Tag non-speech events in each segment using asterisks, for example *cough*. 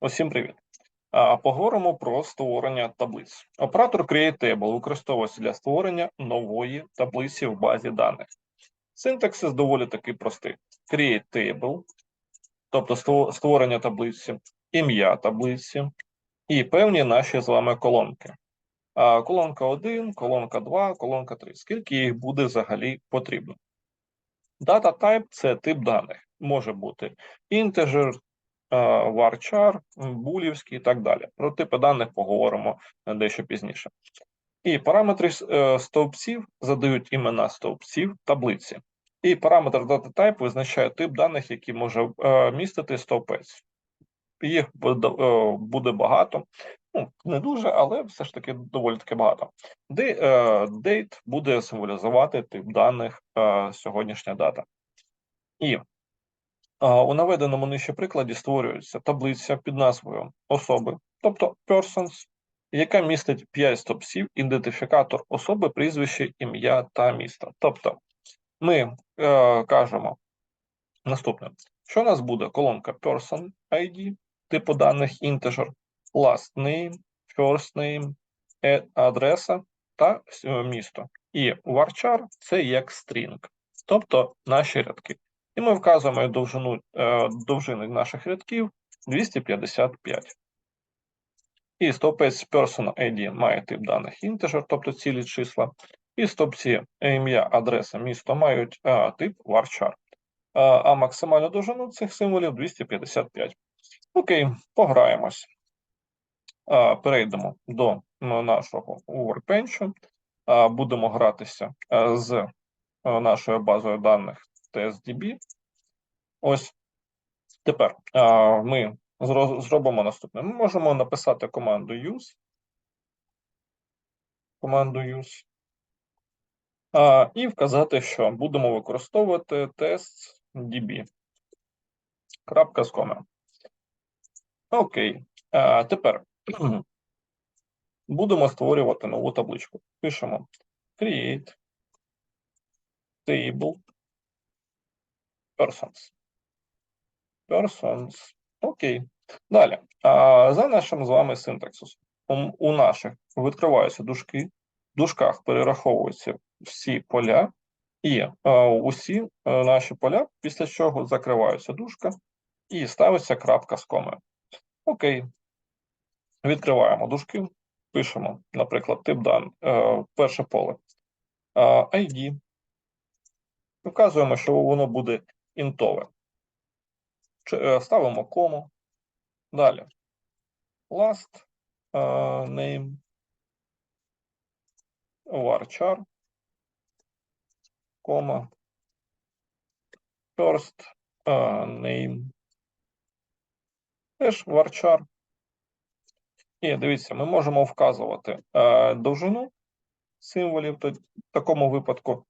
Усім привіт. Поговоримо про створення таблиць. Оператор CreateTable використовується для створення нової таблиці в базі даних. Синтаксис доволі таки простий: CreateTable, тобто створення таблиці, ім'я таблиці і певні наші з вами колонки. Колонка 1, колонка 2, колонка 3. Скільки їх буде взагалі потрібно? Data type – це тип даних. Може бути integer, е, varchar, булівський і так далі. Про типи даних поговоримо е, дещо пізніше. І параметри е, стовпців задають імена стовпців таблиці. І параметр DataType визначає тип даних, який може е, містити стовпець. Їх буде, е, багато, ну не дуже, але все ж таки доволі таки багато. Е, date буде символізувати тип даних е, сьогоднішня дата. І У наведеному нижче прикладі створюється таблиця під назвою особи, тобто persons, яка містить 5 стопців, ідентифікатор особи, прізвище, ім'я та місто. Тобто ми е, кажемо наступне, що у нас буде колонка person ID, типу даних integer, last name, first name, е- адреса та е, місто. І varchar – це як string, тобто наші рядки. І ми вказуємо довжину е, довжини наших рядків 255. І стовпець person ID має тип даних integer, тобто цілі числа. І стовпці ім'я, адреса, місто мають е, тип varchar. Е, а максимальну довжину цих символів 255. Окей, пограємось. Е, перейдемо до нашого workbench. Будемо гратися з нашою базою даних TSDB. Ось тепер а, ми зро- зробимо наступне. Ми можемо написати команду use. Команду use. А, і вказати, що будемо використовувати тест DB. Крапка з коми. Окей. А, тепер *clears throat* будемо створювати нову табличку. Пишемо create table persons. persons. Окей. Далі. А, за нашим з вами синтаксисом. У, наших відкриваються дужки, в дужках перераховуються всі поля, і а, усі а, наші поля, після чого закриваються дужка і ставиться крапка з комою. Окей. Відкриваємо дужки, пишемо, наприклад, тип дан, е, перше поле а, ID. Вказуємо, що воно буде інтове. Е, Ставимо кому. Далі. Last е, name. Varchar. Кома. First е, name. Теж varchar. І дивіться, ми можемо вказувати довжину символів. В такому випадку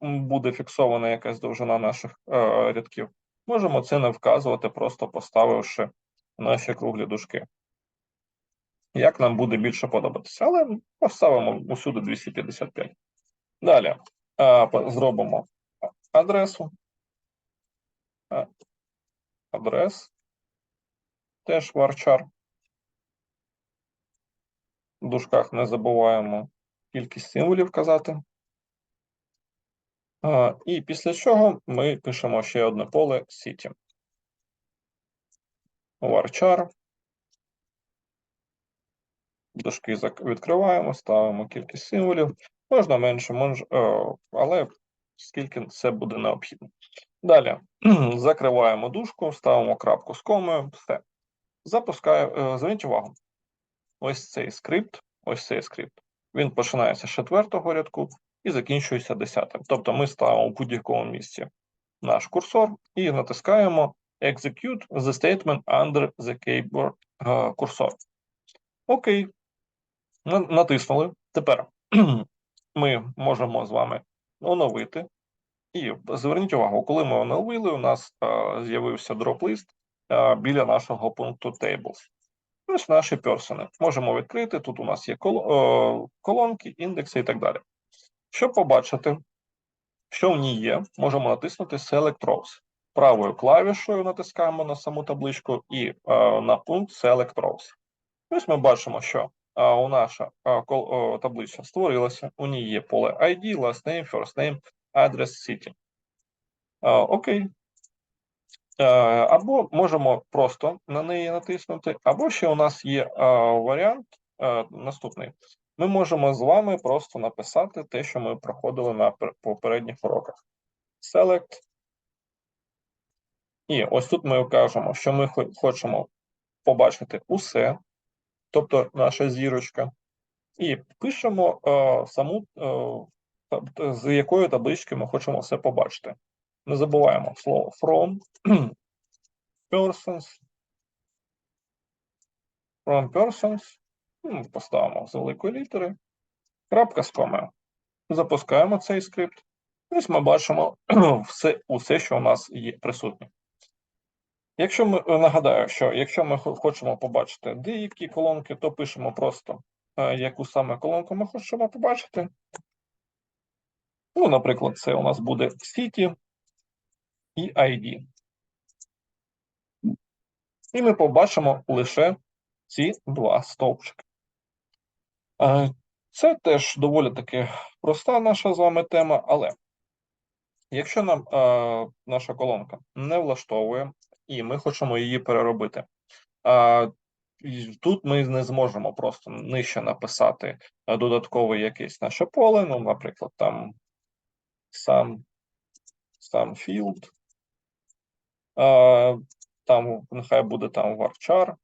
буде фіксована якась довжина наших е, рядків. Можемо це не вказувати, просто поставивши наші круглі дужки. Як нам буде більше подобатися, але поставимо усюди 255. Далі е, зробимо адресу. Е, Адрес. Теж varchar. В дужках не забуваємо кількість символів казати. І після чого ми пишемо ще одне поле City. Varchar. Зак- відкриваємо, ставимо кількість символів. Можна менше, мож, е, але скільки це буде необхідно. Далі *clears throat* закриваємо дужку, ставимо крапку з комою, все. Запускаю. е, Зверніть увагу. Ось цей скрипт, ось цей скрипт. Він починається з четвертого рядку і закінчується десятим. Тобто ми ставимо в будь-якому місці наш курсор і натискаємо Execute the statement under the keyboard е, cursor. Окей. Натиснули. Тепер *clears throat* ми можемо з вами оновити. І зверніть увагу, коли ми оновили, у нас е, з'явився дроп-лист е, біля нашого пункту Tables. Ось наші персони. Можемо відкрити. Тут у нас є кол- колонки, індекси і так далі. Щоб побачити, що в ній є, можемо натиснути Select Rows. правою клавішою натискаємо на саму табличку і е, на пункт Select Rows. Ось ми бачимо, що е, у наша е, о, таблиця створилася, у ній є поле ID, last name, first name, address, city. Е, Окей. Е, Або можемо просто на неї натиснути, або ще у нас є е, варіант е, наступний. Ми можемо з вами просто написати те, що ми проходили на попередніх уроках. Select. І ось тут ми кажемо, що ми хочемо побачити усе, тобто наша зірочка, і пишемо е, саму, е, з якої таблички ми хочемо все побачити. Не забуваємо слово from, *clears throat* persons, from persons, поставимо з великої літери, крапка з комою. Запускаємо цей скрипт. Ось ми бачимо *clears throat* все, усе, що у нас є присутнє. Якщо ми е, нагадаю, що якщо ми хочемо побачити деякі колонки, то пишемо просто, е, яку саме колонку ми хочемо побачити. Ну, наприклад, це у нас буде City і ID. І ми побачимо лише ці два стовпчики. Е, Це теж доволі таки проста наша з вами тема, але якщо нам е, наша колонка не влаштовує, і ми хочемо її переробити, е, тут ми не зможемо просто нижче написати додаткове якесь наше поле, ну, наприклад, там сам, сам field, е, там нехай буде там varchar,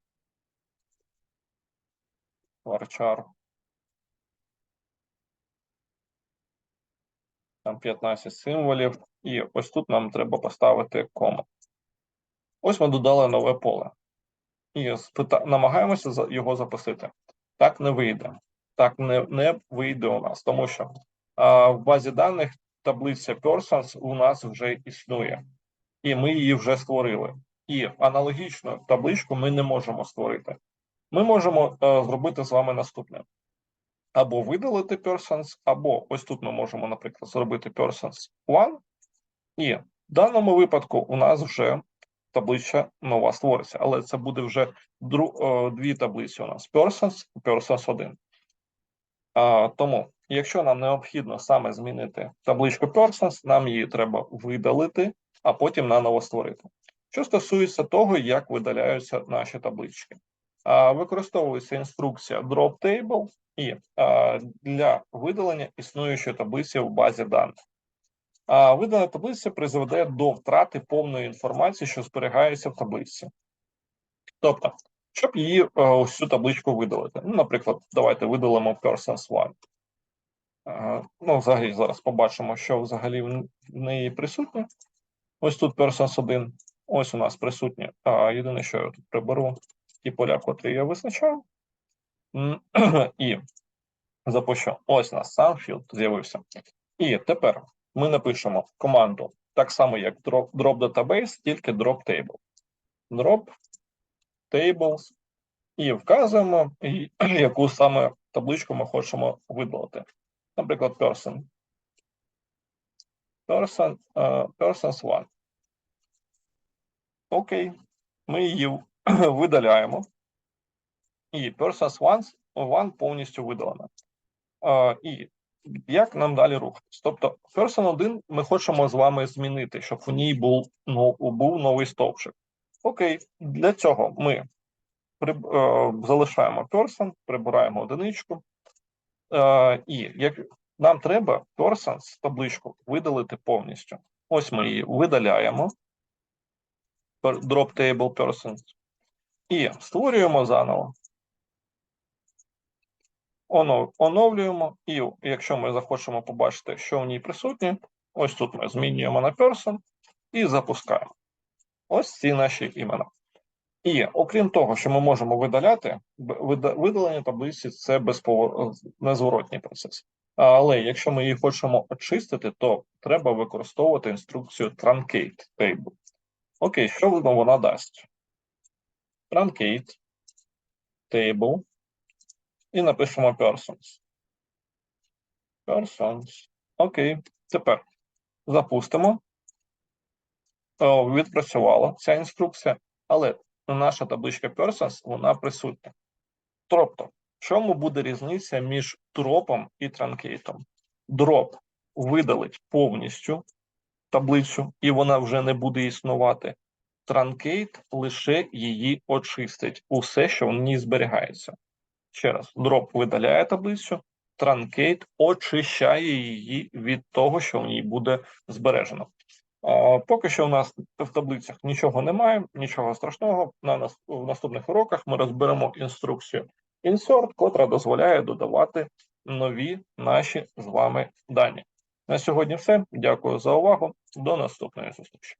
varchar, там 15 символів, і ось тут нам треба поставити кому. Ось ми додали нове поле. І намагаємося його запустити. Так не вийде. Так не, не вийде у нас, тому що а, в базі даних таблиця Persons у нас вже існує, і ми її вже створили. І аналогічну табличку ми не можемо створити. Ми можемо е, зробити з вами наступне: або видалити persons, або ось тут ми можемо, наприклад, зробити persons 1, і в даному випадку у нас вже таблиця нова створиться, але це буде вже е, дві таблиці у нас persons і persons 1. А, тому, якщо нам необхідно саме змінити табличку persons, нам її треба видалити, а потім наново створити. Що стосується того, як видаляються наші таблички, використовується інструкція drop table і для видалення існуючої таблиці в базі даних. Видана таблиця призведе до втрати повної інформації, що зберігається в таблиці. Тобто, щоб її е, ось цю табличку видалити. Ну, наприклад, давайте видалимо persons 1. Е, Ну, взагалі, зараз побачимо, що взагалі в неї присутнє. Ось тут persons 1. Ось у нас присутнє. Єдине, що я тут приберу ті поля, котрі я визначав. *clears throat* І запущу. Ось у нас сам філд з'явився. І тепер ми напишемо команду так само, як drop, drop database, тільки drop table. Drop tables і вказуємо, *clears throat* яку саме табличку ми хочемо видалити. Наприклад, person. Person, е, persons 1. Окей. Ми її *clears throat* видаляємо. І persons 1, 1 повністю видалена. І як нам далі рухатись? Тобто, person 1 ми хочемо з вами змінити, щоб у ній був, ну, був новий стовпчик. Окей, для цього ми приб- е, залишаємо person, прибираємо одиничку. Е, і як нам треба persons табличку видалити повністю. Ось ми її видаляємо. Drop table persons. І створюємо заново. Оновлюємо, і якщо ми захочемо побачити, що в ній присутнє, ось тут ми змінюємо на person і запускаємо. Ось ці наші імена. І окрім того, що ми можемо видаляти, видалення таблиці це безповорот, незворотній процес. Але якщо ми її хочемо очистити, то треба використовувати інструкцію truncate table. Окей, що вона дасть? Truncate table і напишемо persons. Persons. Окей, тепер запустимо. відпрацювала ця інструкція, але наша табличка Persons, вона присутня. Тобто, в чому буде різниця між дропом і транкейтом? Дроп видалить повністю таблицю, і вона вже не буде існувати. Транкейт лише її очистить, усе, що в ній зберігається. Ще раз, дроп видаляє таблицю, транкейт очищає її від того, що в ній буде збережено. Поки що у нас в таблицях нічого немає, нічого страшного. На нас в наступних уроках ми розберемо інструкцію insert, котра дозволяє додавати нові наші з вами дані. На сьогодні все. Дякую за увагу. До наступної зустрічі.